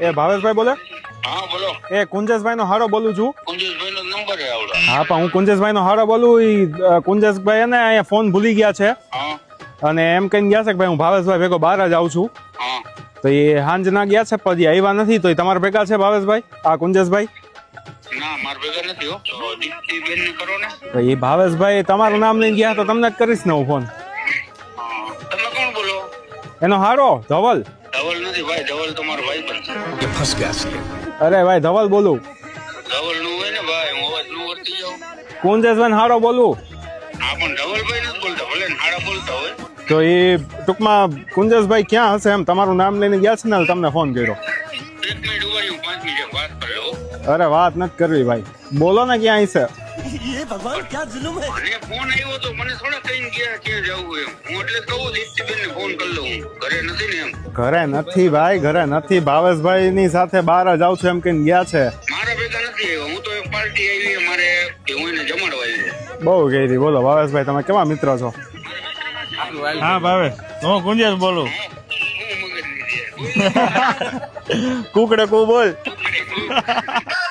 એ ભાવેશભાઈ બોલે? હા બોલો. એ કુંજેશભાઈ નો હારો બોલું છું. કુંજેશભાઈ નો નંબર આવડો. હા પણ હું કુંજેશભાઈ નો હારો બોલું ઈ કુંજેશભાઈ ને અહીંયા ફોન ભૂલી ગયા છે. અને એમ કહીને ગયા છે કે ભાઈ હું ભાવેશભાઈ ભેગો બહાર જ આવું છું. તો એ હાંજના ગયા છે પછી આવ્યા નથી તો તમારા ભેગા છે ભાવેશભાઈ? આ કુંજેશભાઈ? ના ને. ને એ ભાવેશભાઈ તમારું નામ લઈને ગયા તો તમને જ કરીશ ને હું ફોન. તમે કોણ બોલો? એનો હારો ધવલ. નથી ભાઈ ધવલ તમારો ભાઈ પણ અરે ભાઈ ધવલ બોલું. ધવલનું હોય ને ભાઈ હું અવાજનું વર્તી જાઉં. કુંજેશભાઈ હારો બોલું. હા પણ ધવલભાઈ નથી બોલતા ભલે હાડા બોલતા હોય. તો એ ટૂંકમાં કુંજેશભાઈ ક્યાં હશે એમ? તમારું નામ લઈને ગયા છે ને એટલે તમને ફોન કર્યો. એક મિનિટ ઊભા રહ્યો પાંચ મિનિટ વાત કરે અરે વાત નથી કરવી ભાઈ. બોલો ને ક્યાં હશે ये भगवान क्या जुल्म है મને ફોન આવ્યો તો મને થોડા કઈ ગયા ક્યાં જવું એમ હું એટલે જ કહું દીપ્તિબેન ને ફોન કરી લઉં ઘરે નથી ને એમ ઘરે નથી ભાઈ ઘરે નથી ભાવેશભાઈ ની સાથે બહાર જ આવું છું એમ કહીને ગયા છે મારા ભેગા નથી આવ્યો હું તો એક પાર્ટી આવી છે મારે કે હું એને જમાડવા આવી બહુ ગઈ બોલો ભાવેશભાઈ તમે કેવા મિત્ર છો હા ભાવે હું ગુંજેશ બોલું હું મગજ નથી કુકડે કુ બોલ યાર